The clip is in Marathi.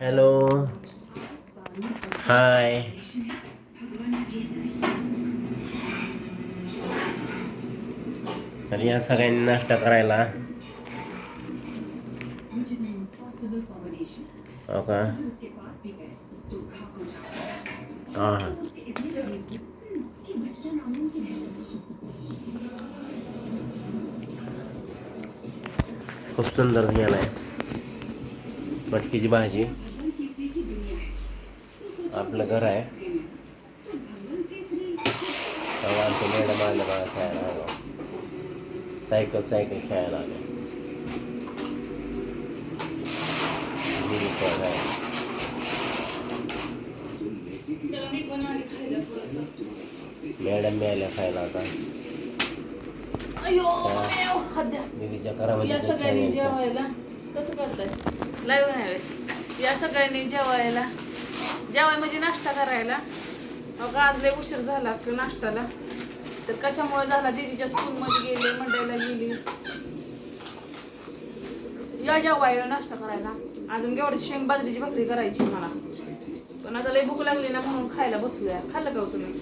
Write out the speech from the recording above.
हॅलो हाय तर या सगळ्यांनी नाश्ता करायला हो का हां हां खूप सुंदर झाला आहे मटकीची भाजी आपलं घर आहे तेव्हा आमचं मॅडम आलं बघा खेळायला आलो सायकल सायकल खेळायला आलो. मॅडम मिळाल्या खायला आता द्या. दीदीच्या घरामध्ये. जेवायला कसं करताय लाईव्ह नाही. या सगळ्यांनी जेवायला जेवाय म्हणजे नाश्ता करायला अगं आज लय उशीर झाला की नाश्त्याला. तर कशामुळे झाला? दीदीच्या स्कूलमध्ये गेले मंडईला गेली. या जेवायला नाश्ता करायला. अजून एवढी शेंग बाजरीची भाकरी करायची मला. पण आता लय भूक लागली ना म्हणून खायला बसूया खाल्लं का हो तुम्ही.